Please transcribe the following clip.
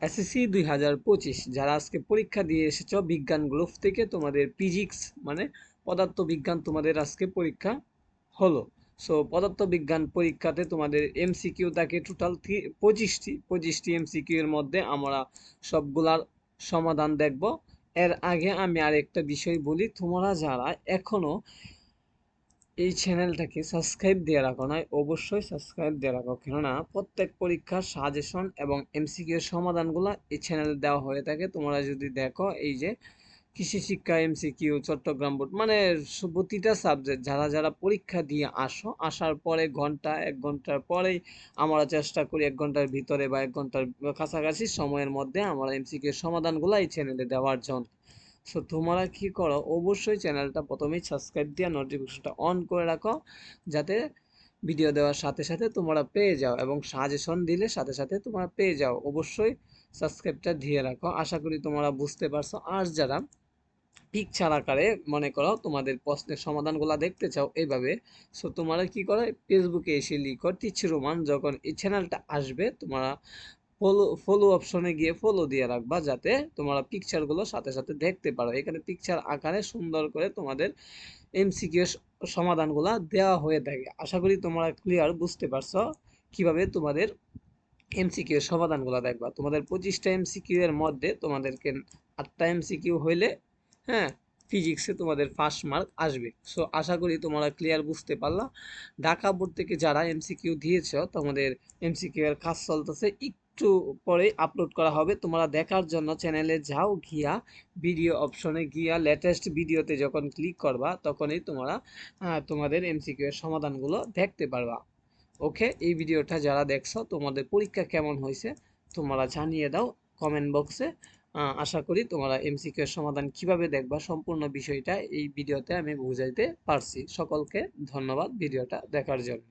SSC দুই হাজার পঁচিশ, যারা আজকে পরীক্ষা দিয়ে এসেছ বিজ্ঞান গ্রুপ থেকে তোমাদের ফিজিক্স মানে পদার্থ বিজ্ঞান তোমাদের আজকে পরীক্ষা হলো। সো পদার্থ বিজ্ঞান পরীক্ষাতে তোমাদের এমসিকিউ থাকে টোটাল পঁচিশটি পঁচিশটি এমসিকিউ এর মধ্যে আমরা সবগুলার সমাধান দেখব। এর আগে আমি আরেকটা বিষয় বলি, তোমরা যারা এখনও এই চ্যানেলটাকে সাবস্ক্রাইব দিয়ে রাখো, নয়, অবশ্যই সাবস্ক্রাইব দিয়ে রাখো। কেননা প্রত্যেক পরীক্ষার সাজেশন এবং এমসিকিউ এর সমাধানগুলো এই চ্যানেলে দেওয়া হয়ে থাকে। তোমরা যদি দেখো এই যে কৃষি শিক্ষা এমসিকিউ চট্টগ্রাম বোর্ড মানে প্রতিটা সাবজেক্ট যারা যারা পরীক্ষা দিয়ে আসো, আসার পরে ঘণ্টা, এক ঘণ্টার পরেই আমরা চেষ্টা করি এক ঘণ্টার ভিতরে বা এক ঘণ্টার কাছাকাছি সময়ের মধ্যে আমরা এমসিকিউ সমাধানগুলো এই চ্যানেলে দেওয়ার জন্য। সো তোমরা কি করো, অবশ্যই চ্যানেলটা প্রথমেই সাবস্ক্রাইব দিয়ে নোটিফিকেশনটা অন করে রাখো, যাতে ভিডিও দেওয়ার সাথে সাথে তোমরা পেয়ে যাও এবং সাজেশন দিলে সাথে সাথে তোমরা পেয়ে যাও। অবশ্যই সাবস্ক্রাইবটা দিয়ে রাখো। আশা করি তোমরা বুঝতে পারছ। আর যারা পিকচার আকারে মনে করো তোমাদের প্রশ্নের সমাধানগুলো দেখতে চাও এইভাবে সো তোমরা কি করো ফেসবুকে এসে লিখো টিচ রোমান যখন এই চ্যানেলটা আসবে, তোমরা ফলো ফলো অপশনে গিয়ে ফলো দিয়ে রাখবা যাতে তোমরা পিকচারগুলো সাথে সাথে দেখতে পারো। এখানে পিকচার আকারে সুন্দর করে তোমাদের এমসিকিউ সমাধানগুলো দেওয়া হয়ে থাকে। আশা করি তোমরা ক্লিয়ার বুঝতে পারছ কীভাবে তোমাদের এমসিকিউ সমাধানগুলো দেখবা। তোমাদের পঁচিশটা এমসিকিউ এর মধ্যে তোমাদেরকে আটটা এমসিকিউ হইলে হ্যাঁ ফিজিক্সে তোমাদের ফার্স্ট মার্ক আসবে। সো আশা করি তোমরা ক্লিয়ার বুঝতে পারলা। ঢাকা বোর্ড থেকে যারা এমসিকিউ দিয়েছ, তোমাদের এমসিকিউ এর কাজ চলতেছে একটু পরে আপলোড করা হবে। তোমরা দেখার জন্য চ্যানেলে যাও গিয়া ভিডিও অপশনে গিয়া লেটেস্ট ভিডিওতে যখন ক্লিক করবা, তখনই তোমরা তোমাদের এমসিকিউ এর সমাধানগুলো দেখতে পারবা। ওকে এই ভিডিওটা যারা দেখছ, তোমাদের পরীক্ষা কেমন হয়েছে, তোমরা জানিয়ে দাও কমেন্ট বক্সে আশা করি তোমরা এমসিকিউ এর সমাধান কীভাবে দেখবা, সম্পূর্ণ বিষয়টা এই ভিডিওতে আমি বুঝাইতে পারছি। সকলকে ধন্যবাদ ভিডিওটা দেখার জন্য।